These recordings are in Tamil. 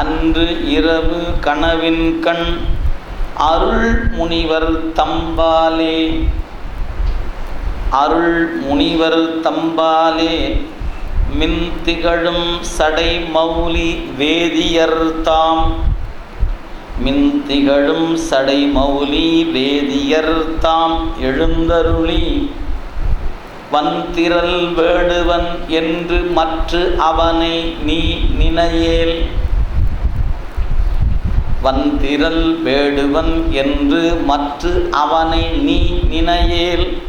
அன்று இரவு கனவின் கண் அருள் முனிவர் தம்பாலே. அருள் முனிவர் தம்பாலே மின் திகழும் சடை மௌலி வேதியர் தாம். மின் திகழும் சடை மௌலி வேதியர் தாம். எழுந்தருளி வந்திரல் வேடுவன் என்று மற்று அவனை நீ நினையேல். வந்திரல் வேடுவன் என்று மற்று அவனை நீ நினையேல்.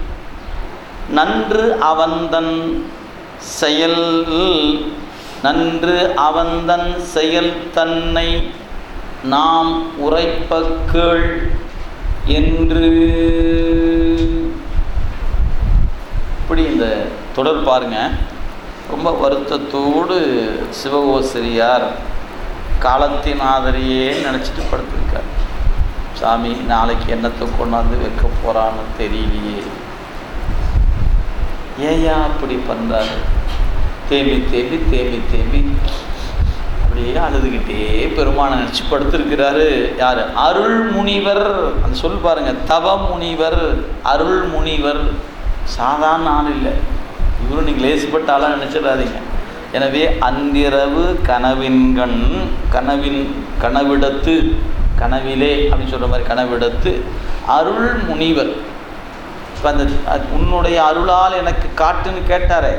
நன்று அவந்தன் செயல் நன்று அவந்தன் செயல் தன்னை நாம் உரைப்பக்கள் என்று. இப்படி இந்த தொடர் பாருங்க. ரொம்ப வருத்தத்தோடு சிவகோசிரியார் காலத்தின் ஆதரையே நினச்சிட்டு படுத்திருக்கார். சாமி நாளைக்கு என்னத்தை கொண்டாந்து வைக்க போகிறான்னு தெரியலையே. ஏயா அப்படி பண்ணுறாரு தேம்பி தேம்பி தேம்பி தேம்பி. அப்படியே அழுதுகிட்டே பெருமானை நினச்சி படுத்திருக்கிறாரு. யார்? அருள் முனிவர் அந்த சொல் பாருங்க தவ முனிவர் அருள் முனிவர் சாதாரண ஆள் இல்லை. இவரும் நீங்கள் லேசுப்பட்ட ஆளாக நினச்சிடாதீங்க. எனவே அன்றிரவு கனவின்கண் கனவின் கனவிடத்து கனவிலே அப்படின்னு சொல்கிற மாதிரி கனவிடத்து அருள் முனிவர். இப்போ அந்த உன்னுடைய அருளால் எனக்கு காட்டுன்னு கேட்டாரே.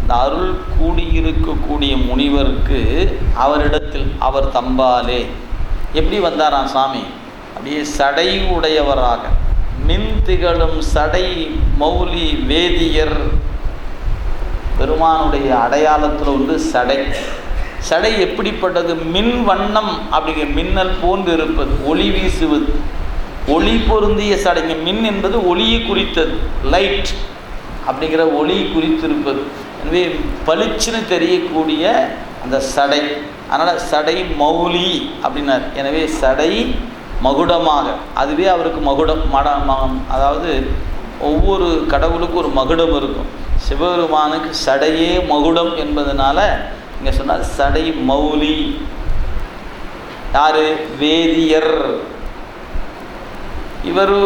அந்த அருள் கூடியிருக்கக்கூடிய முனிவருக்கு அவரிடத்தில் அவர் தம்பாலே. எப்படி வந்தாராம் சாமி? அப்படியே சடை உடையவராக. மின் திகழும் சடை மௌலி வேதியர். பெருமானுடைய அடையாளத்தில் ஒன்று சடை. சடை எப்படிப்பட்டது? மின் வண்ணம் அப்படிங்கிற மின்னல் போன்று இருப்பது ஒளி வீசுவது. ஒளி பொருந்திய சடைங்க மின் என்பது ஒளியை குறித்தது லைட் அப்படிங்கிற ஒளி குறித்திருப்பது. எனவே பளிச்சுன்னு தெரியக்கூடிய அந்த சடை. அதனால் சடை மௌலி அப்படின்னார். எனவே சடை மகுடமாக. அதுவே அவருக்கு மகுடம் மட அதாவது ஒவ்வொரு கடவுளுக்கும் ஒரு மகுடம் இருக்கும். சிவபெருமானுக்கு சடையே மகுடம் என்பதனால இங்கே சொன்னார் சடை மௌலி. யார்? வேதியர். இவர்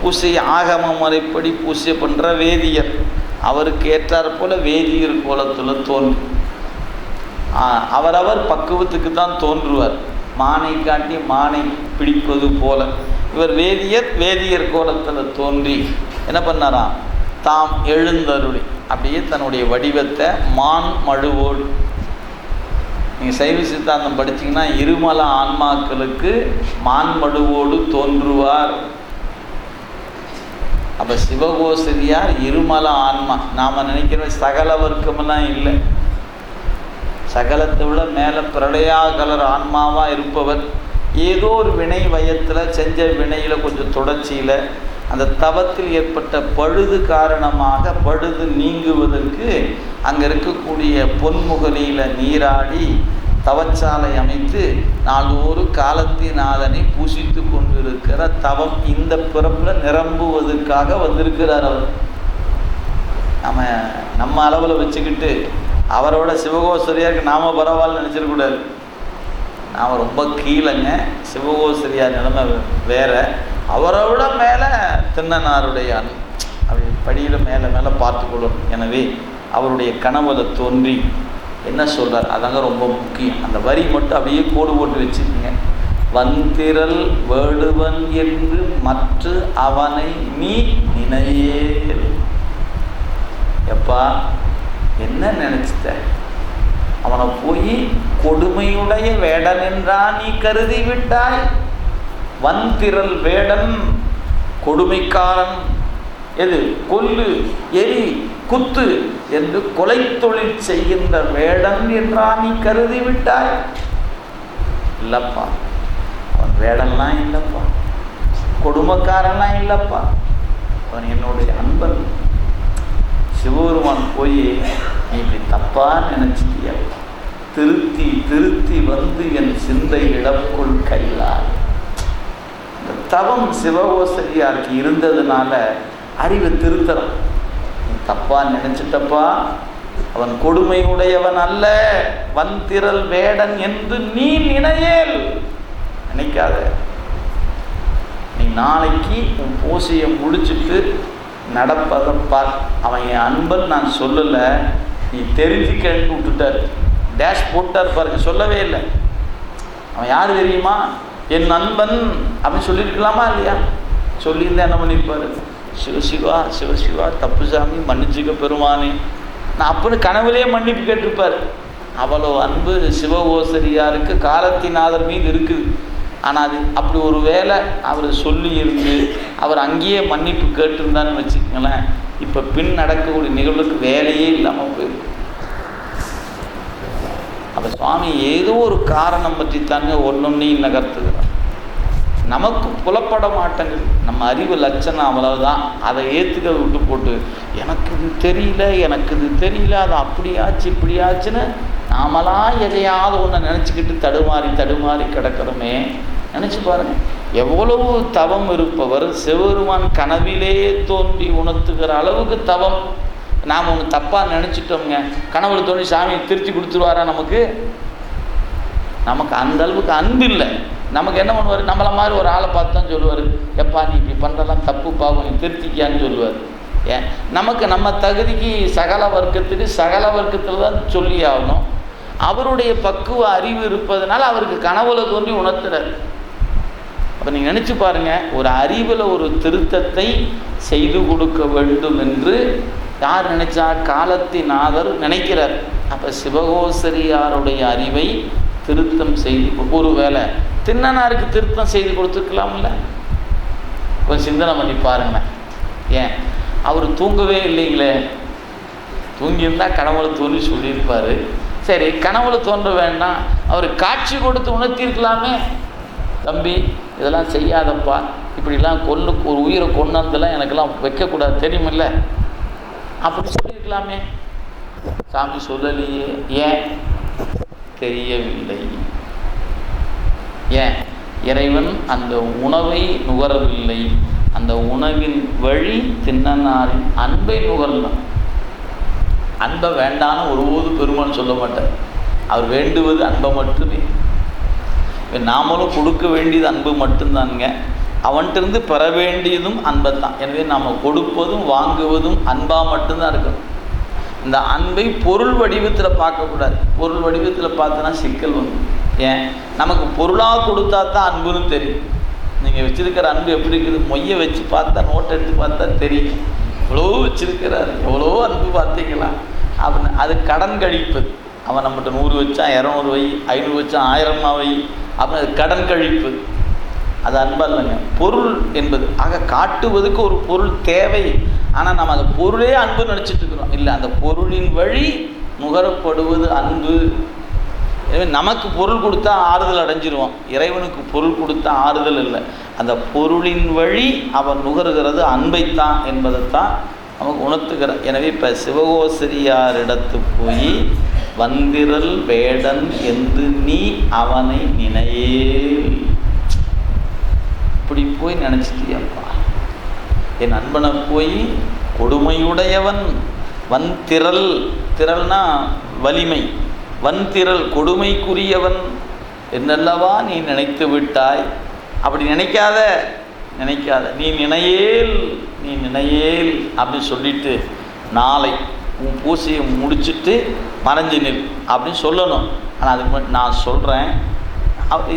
பூசை ஆகம முறைப்படி பூசை பண்ணுற வேதியர். அவருக்கு ஏற்றார் போல வேதியர் கோலத்தில் தோன்றும் அவரவர் பக்குவத்துக்கு தான் தோன்றுவார். மானை காட்டி மானை பிடிப்பது போல. இவர் வேதியர் வேதியர் கோலத்தில் தோன்றி. என்ன பண்ணாராம்? தாம் எழுந்தருளி. அப்படியே தன்னுடைய வடிவத்தை மான் மழுவோடு நீங்கள் சைவ சித்தாந்தம் படிச்சீங்கன்னா இருமல ஆன்மாக்களுக்கு மான்மடுவோடு தோன்றுவார். அப்போ சிவகோசரியார் இருமல ஆன்மா. நாம் நினைக்கிற சகல வர்க்கமெல்லாம் இல்லை. சகலத்தை விட மேலே பிரளயாகலர் ஆன்மாவாக இருப்பவர். ஏதோ ஒரு வினை வயத்தில் செஞ்ச வினையில் கொஞ்சம் தொடர்ச்சியில் அந்த தவத்தில் ஏற்பட்ட பழுது காரணமாக பழுது நீங்குவதற்கு அங்கே இருக்கக்கூடிய பொன்முகலியில் நீராடி தவச்சாலை அமைத்து நாள்தோறும் காலத்தினாதனை பூசித்து கொண்டிருக்கிற தவம் இந்த பிறப்பில் நிரம்புவதற்காக வந்திருக்கிறார் அவர். நம்ம நம்ம அளவில் வச்சுக்கிட்டு அவரோட சிவகோஸ்வரியாருக்கு நாம பரவாயில்ல நினச்சிடக்கூடாது நாம் ரொம்ப கீழங்க. சிவகோஸ்வரியார் நிலைமை வேற. அவரை விட மேலே திண்ணனாருடைய அன் அப்படி படியில் மேலே மேலே பார்த்துக்கொள்ளும். எனவே அவருடைய கனவுல தோன்றி என்ன சொல்கிறார் அதாங்க ரொம்ப முக்கியம். அந்த வரி மட்டும் அப்படியே கோடு போட்டு வச்சுக்கோங்க வந்திரல் வேடுவன் என்று மற்ற அவனை நீ நினையே எப்பா என்ன நினச்சிட்ட? அவனை போய் கொடுமையுடைய வேடன் என்றா நீ கருதி விட்டாய் வந்திரல் வேடன் கொடுமைக்காரன். எது? கொல்லு எரி குத்து என்று கொலை தொழில் செய்கின்ற வேடன் என்றா நீ கருதி விட்டாய் இல்லப்பா அவன் வேடன்லாம் இல்லப்பா. கொடுமைக்காரன்லாம் இல்லப்பா. அவன் என்னுடைய அன்பன். சிவபெருமான் போய் நீ இப்படி தப்பா நினைச்சிட்டிய? திருத்தி திருத்தி வந்து என் சிந்தை இடக்குள் கைலாய் தவம் சிவகோசரியாருக்கு இருந்ததுனால அறிவை திருத்தலாம். நீ தப்பா நினைச்சிட்டப்பா. அவன் கொடுமையுடையவன் அல்ல. வந்திரல் வேடன் என்று நீ நினையேல். நினைக்காத. நீ நாளைக்கு உன் பூசையை முடிச்சுட்டு நடப்பதை பார் அவன் என் அன்பன் நான் சொல்லலை. நீ தெரிஞ்சுக்கன்னு விட்டுட்டார். டேஷ் போட்டார் பாருங்க சொல்லவே இல்லை. அவன் யார் தெரியுமா? என் நண்பன் அப்படின்னு சொல்லியிருக்கலாமா இல்லையா? சொல்லியிருந்தா என்ன பண்ணியிருப்பாரு சிவசிவா சிவசிவா தப்பு சாமி மன்னிச்சுக்க பெருமானே. நான் அப்படின்னு கனவுலேயே மன்னிப்பு கேட்டிருப்பார். அவ்வளோ அன்பு சிவகோசரியாருக்கு காலத்தினாதர் மீது இருக்குது ஆனால் அது அப்படி ஒரு வேளை அவர் சொல்லி இருந்து அவர் அங்கேயே மன்னிப்பு கேட்டிருந்தான்னு வச்சுக்கோங்களேன் இப்போ பின் நடக்கக்கூடிய நிகழ்வுக்கு வேலையே இல்லாமல் போயிருக்கும் அப்போ சுவாமி ஏதோ ஒரு காரணம் பற்றி தாங்க ஒன்னொன்னையும் நகர்த்து நமக்கு புலப்பட மாட்டேங்குது நம்ம அறிவு லட்சணம் அவ்வளவுதான். அதை ஏற்றுக்க விட்டு போட்டு எனக்கு இது தெரியல எனக்கு இது தெரியல அது அப்படியாச்சு இப்படியாச்சுன்னு நாமளாம் எதையாவது ஒன்று நினச்சிக்கிட்டு தடுமாறி தடுமாறி கிடக்கிறோமே. நினச்சி பாருங்கள் எவ்வளவு தவம் இருப்பவர் சிவபெருமான் கனவிலே தோன்றி உணர்த்துகிற அளவுக்கு தவம். நாம் ஒன்று தப்பாக நினச்சிட்டோங்க கனவுல தோன்றி சாமி திருத்தி கொடுத்துருவாரா நமக்கு? நமக்கு அந்த அளவுக்கு அன்பு இல்லை. நமக்கு என்ன பண்ணுவார்? நம்மளை மாதிரி ஒரு ஆளை பார்த்து தான் சொல்லுவார். எப்பா நீ இப்படி பண்ணுறலாம் தப்பு பாவம் நீ திருத்திக்கியான்னு சொல்லுவார். ஏன்? நமக்கு நம்ம தகுதிக்கு சகல வர்க்கத்துக்கு சகல வர்க்கத்தில் தான் சொல்லி ஆகணும். அவருடைய பக்குவ அறிவு இருப்பதனால அவருக்கு கனவுல தோன்றி உணர்த்துறாரு. அப்போ நீங்கள் நினச்சி பாருங்கள் ஒரு அறிவில் ஒரு திருத்தத்தை செய்து கொடுக்க வேண்டும் என்று யார் நினைச்சா காலத்தினாதர் நினைக்கிறார். அப்போ சிவகோசரியாருடைய அறிவை திருத்தம் செய்து ஒரு வேளை தின்னனாருக்கு திருத்தம் செய்து கொடுத்துருக்கலாம்ல? கொஞ்சம் சிந்தனை பண்ணி பாருங்க ஏன்? அவர் தூங்கவே இல்லைங்களே. தூங்கியிருந்தால் கனவுல தோன்றி சொல்லியிருப்பார். சரி கனவுல தோன்ற வேண்டாம். அவர் காட்சி கொடுத்து உணர்த்தியிருக்கலாமே தம்பி இதெல்லாம் செய்யாதப்பா. இப்படிலாம் கொல்லு ஒரு உயிரை கொண்டதெல்லாம் எனக்கெல்லாம் வைக்கக்கூடாது. தெரியுமில்ல? அப்படி சொல்லியிருக்கலாமே. சாமி சொல்லலையே. ஏன்? தெரியவில்லை. ஏன்? இறைவன் அந்த உணவை நுகரவில்லை. அந்த உணவின் வழி தின்னனாரின் அன்பை நுகரலாம். அன்பை வேண்டான்னு ஒருபோது பெருமான் சொல்ல மாட்டார். அவர் வேண்டுவது அன்பை மட்டுமே. நாமளும் கொடுக்க வேண்டியது அன்பு மட்டும்தானுங்க. அவன்கிட்டருந்து பெற வேண்டியதும் அன்பை தான். எனவே நாம் கொடுப்பதும் வாங்குவதும் அன்பாக மட்டும்தான் இருக்கணும். இந்த அன்பை பொருள் வடிவத்தில் பார்க்கக்கூடாது. பொருள் வடிவத்தில் பார்த்தோன்னா சிக்கல் வந்து. ஏன்? நமக்கு பொருளாக கொடுத்தா தான் அன்புன்னு தெரியும். நீங்கள் வச்சிருக்கிற அன்பு எப்படி இருக்குது? மொய்யை வச்சு பார்த்தா நோட்டை எடுத்து பார்த்தா தெரியும். எவ்வளோ வச்சுருக்கிறாரு? எவ்வளோ அன்பு பார்த்தீங்களா? அப்படின்னு அது கடன் கழிப்பது அவன் நம்மகிட்ட நூறு வச்சான் இரநூறு வை ஐநூறு வச்சான் ஆயிரமா வை. அப்படின்னு அது கடன் கழிப்பு. அது அன்பா இல்லைங்க. பொருள் என்பது ஆக காட்டுவதுக்கு ஒரு பொருள் தேவை. ஆனால் நம்ம அந்த பொருளே அன்பு நினச்சிட்டு இருக்கிறோம். இல்லை அந்த பொருளின் வழி நுகரப்படுவது அன்பு. எனவே நமக்கு பொருள் கொடுத்தா ஆறுதல் அடைஞ்சிருவோம். இறைவனுக்கு பொருள் கொடுத்தா ஆறுதல் இல்லை. அந்த பொருளின் வழி அவன் நுகருகிறது அன்பைத்தான் என்பதைத்தான் நமக்கு உணர்த்துகிற. எனவே இப்போ சிவகோசரியாரிடத்து போய் வந்திரல் வேடன் என்று நீ அவனை நினையே இப்படி போய் நினச்சிட்டியப்பா. என் அன்பனை போய் கொடுமையுடையவன் வன் திரள் திரள்னா வலிமை. வன்திரல் கொடுமைக்குரியவன் என்னல்லவா நீ நினைத்து விட்டாய்? அப்படி நினைக்காத நினைக்காத. நீ நினையேல் நீ நினையேல் அப்படின்னு சொல்லிட்டு நாளை உன் பூசையை முடிச்சுட்டு மறைஞ்சு நில் அப்படின்னு சொல்லணும். ஆனால் அதுக்கு நான் சொல்கிறேன்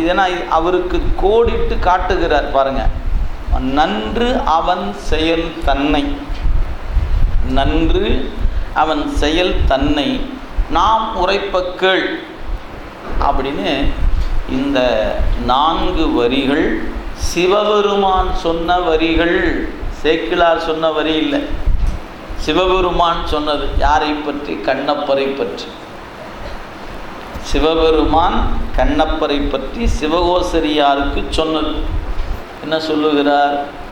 இதனா அவருக்கு கோடிட்டு காட்டுகிறார் பாருங்கள் நன்று அவன் செயல் தன்னை. நன்று அவன் செயல் தன்னை. நாம் உரைப்ப கேள் அப்படின்னு இந்த நான்கு வரிகள் சிவபெருமான் சொன்ன வரிகள் சேக்கிலார் சொன்ன வரி இல்லை. சிவபெருமான் சொன்னது யாரை பற்றி? கண்ணப்பரை பற்றி. சிவபெருமான் கண்ணப்பரை பற்றி சிவகோசரியாருக்கு சொன்னது. என்ன சொல்லுகிறார்?